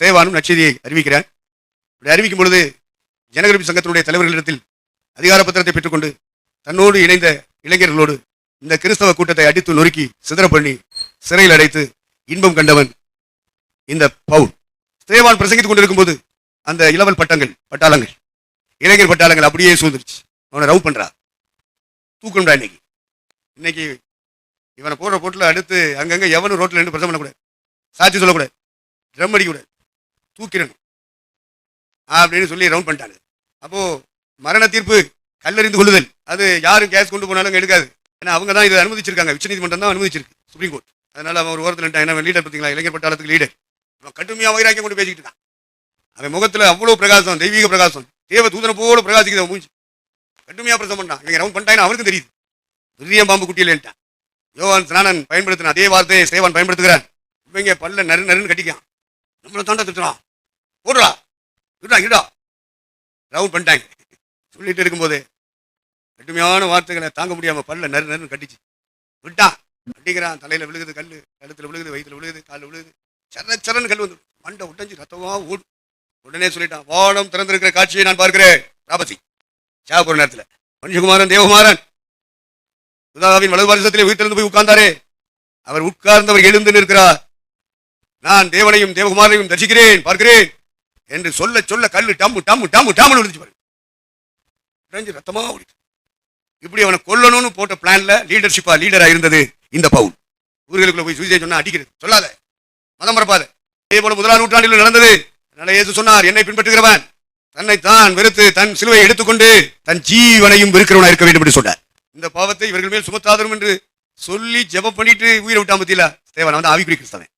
ஸ்தேவானும் நச்செய்தியை அறிவிக்கிறார். இப்படி அறிவிக்கும் பொழுது ஜனகரிப்பு சங்கத்தினுடைய தலைவர்களிடத்தில் அதிகார பத்திரத்தை பெற்றுக்கொண்டு தன்னோடு இணைந்த இளைஞர்களோடு இந்த கிறிஸ்தவ கூட்டத்தை அடித்து நொறுக்கி சிதற பண்ணி சிறையில் அடைத்து இன்பம் கண்டவன் இந்த பவுல். ஸ்தேவான் பிரசங்கித்துக் கொண்டிருக்கும் போது அந்த இளவல் பட்டங்கள் பட்டாளங்கள் இளைஞர் பட்டாளங்கள் அப்படியே சூழ்ந்துருச்சு. அவனை ரவு பண்றா. தூக்கணும்டா இன்னைக்கு. இன்னைக்கு இவனை போடுற போட்டில் அடுத்து அங்கங்கே எவனும் ரோட்டில் நின்று பிரசவம் பண்ணக்கூடாது. சாட்சி சொல்லக்கூடாது. ட்ரம் அடிக்கக்கூடாது. தூக்கிடணும். அப்படின்னு சொல்லி ரவுண்ட் பண்ணிட்டாங்க. அப்போ மரண தீர்ப்பு கல்லறிந்து கொள்ளுதல். அது யாரும் கேஸ் கொண்டு போனாலும் எடுக்காது. ஏன்னா அவங்க தான் இதை அனுமதிச்சிருக்காங்க. உச்சநீதிமன்றம் தான் அனுமதிச்சிருக்கு சுப்ரீம் கோர்ட் அதனால அவன் ஒரு ஓரத்தில் என்ன லீடர் பார்த்தீங்களா? இளைஞர் பட்டாளத்துக்கு லீடர் அவன் கடுமையாக வைராக்கியம் கொண்டு பேசிக்கிட்டு இருக்கான். அவன் முகத்தில் அவ்வளோ பிரகாசம் தெய்வீக பிரகாசம். தேவ தூதனை போல பிரகாசிக்குது அவன் மூஞ்சி. கடுமையாக பிரசம் பண்ணான். இவங்க ரவுண்ட் பண்ணிட்டான்னு அவருக்கும் தெரியுது. விரியம் பாம்பு குட்டியிலேன்ட்டான் யோவான் ஸ்நானன் பயன்படுத்தின அதே வார்த்தையை சேவான் பயன்படுத்துகிறான் இவங்க பல்ல நறு நறுன்னு கட்டிக்கான் நம்மளை தாண்டா திட்டுறான். போடுறா இருடா இருடா. ரவுண்ட் பண்ணிட்டாங்க. சொல்லிட்டு இருக்கும்போது கடுமையான வார்த்தைகளை தாங்க முடியாமல் பல்ல நறு நறுன்னு கட்டிச்சு. விட்டான். கட்டிக்கிறான். தலையில் விழுகுது கல் கழுத்தில் விழுகுது வயிற்றில் விழுகுது காலில் விழுகுது. சரண சரண் கல் வந்து மண்டை உடஞ்சி ரத்தமாக ஓடும். உடனே சொல்லிட்டான் வானம் திறந்திருக்கிற காட்சியை நான் பார்க்கிறேன். ராபதி சாக நேரத்தில். மனுஷகுமாரன் தேவகுமாரன். உதாவின் வலது பாரிசத்திலே உயிர்த்திருந்து போய் உட்கார்ந்தாரே. அவர் உட்கார்ந்தவர் எழுந்து நிற்கிறார். நான் தேவனையும் தேவகுமாரனையும் தரிசிக்கிறேன் பார்க்கிறேன். என்று சொல்ல சொல்ல கல்லு டம்மு டம்மு டம்மு டம்னு விழுந்துச்சு பாருங்க. உடைஞ்சு ரத்தமா ஓடிட்டு இப்படி அவனை கொல்லணும்னு போட்ட பிளான்ல லீடர்ஷிப்பா லீடரா இருந்தது இந்த பவுல். ஊர்களுக்குள்ள போய் சுவிசேஷம் சொன்னா அடிக்கிறது. சொல்லாத. மதம் மறப்பாத. இதே போல முதலாம் நூற்றாண்டில் நடந்தது. அதனால இயேசு சொன்னார் என்னை பின்பற்றுகிறவன் தன்னை தான் வெறுத்து தன் சிலுவையை எடுத்துக்கொண்டு தன் ஜீவனையும் வெறுக்கிறவனா இருக்க வேண்டும் என்று சொன்னார். இந்த பாவத்தை இவர்கள் மேல் சுமத்தாதரும் என்று சொல்லி ஜெபம் பண்ணிட்டு உயிரை விட்டான் பத்தியில தேவன் வந்து ஆவிக்குறி கிறிஸ்தவன்.